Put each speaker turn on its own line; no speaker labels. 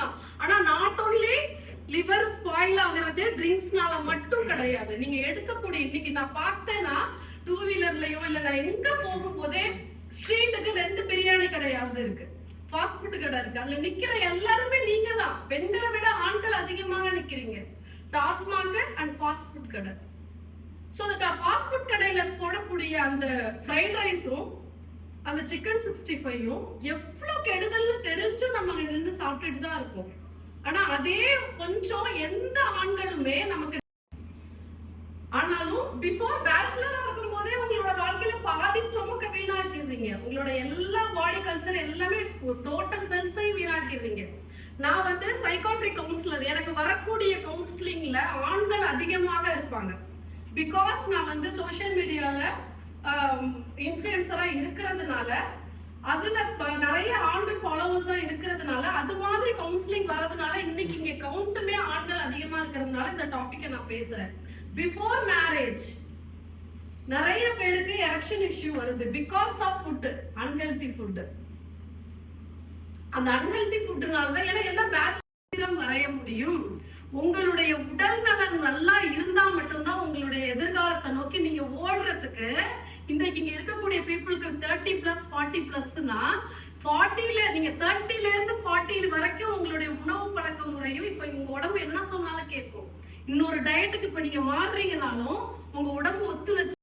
தான். ஆனா not only liver spoil ஆகுறது ட்ரிங்க்ஸ்னால மட்டும் கிடையாது. நீங்க எடுக்கக்கூடிய இன்னைக்கு நான் பார்த்தேன்னா டூ வீலர்லயோ இல்ல நான் எங்க போகும்போதே ஸ்ட்ரீட்டுக்கு ரெண்டு பிரியாணி கடையாவது இருக்கு. ஃபாஸ்ட் ஃபுட் கடை இருக்கு. அதுல நிக்கிற எல்லாருமே நீங்க தான். பெண்களை விட ஆண்கள் அதிகமாக நிக்கிறீங்க. டாஸ்மாக் அண்ட் ஃபாஸ்ட் ஃபுட் கடை. ஸோ அந்த ஃபாஸ்ட் ஃபுட் கடையில போடக்கூடிய அந்த ஃப்ரைட் ரைஸும் அந்த சிக்கன் சிக்ஸ்டி ஃபைவும் எவ்வளோ கெடுதல்னு தெரிஞ்சும் நம்ம அங்க இருந்து சாப்பிட்டுட்டு தான் இருக்கோம். ஆனா அதே கொஞ்சம் எந்த ஆண்களுமே நமக்கு ஆனாலும் பிஃபோர் பேச்சுலரா இருக்கும் போதே உங்களோட வாழ்க்கையில பாதி ஸ்டொமக்க வீணாக்கிடுறீங்க. உங்களோட எல்லா பாடி கல்ச்சர் எல்லாமே டோட்டல் செல்ஸையும் வீணாக்கிடுறீங்க. நான் வந்து சைக்காட்ரி கவுன்சிலர் எனக்கு வரக்கூடிய கவுன்சிலிங்ல ஆண்கள் அதிகமாக இருப்பாங்க. பிகாஸ் நான் வந்து சோஷியல் மீடியால இன்ஃப்ளூயன்சராக இருக்கிறதுனால அதுல நிறைய ஆண்கள் ஃபாலோவர்ஸா இருக்கிறதுனால அது மாதிரி கவுன்சிலிங் வர்றதுனால இன்னைக்கு இங்க கவுண்ட்டுமே ஆண்கள் அதிகமா இருக்கிறதுனால இந்த டாபிக்கை நான் பேசுறேன். பிஃபோர் மேரேஜ் நிறைய பேருக்கு எரக்ஷன் இஷ்யூ வருது because of food unhealthy food அந்த அன்ஹெல்தி ஃபுட்னால தான் ஏன்னா எல்லாம் பேட்ச் வரைய முடியும். உங்களுடைய உடல் நலன் நல்லா இருந்தா மட்டும்தான் உங்களுடைய எதிர்காலத்தை நோக்கி நீங்க ஓடுறதுக்கு இன்றைக்கு இங்க இருக்கக்கூடிய பீப்புளுக்கு தேர்ட்டி பிளஸ் ஃபார்ட்டி பிளஸ்னா ஃபார்ட்டில நீங்க தேர்ட்டில இருந்து ஃபார்ட்டி வரைக்கும் உங்களுடைய உணவு பழக்க முறையும் இப்ப உங்க உடம்பு என்ன சொன்னாலும் கேட்கும். இன்னொரு டயட்டுக்கு இப்ப நீங்க மாறுறீங்கனாலும் உங்க உடம்பு ஒத்துழைச்சு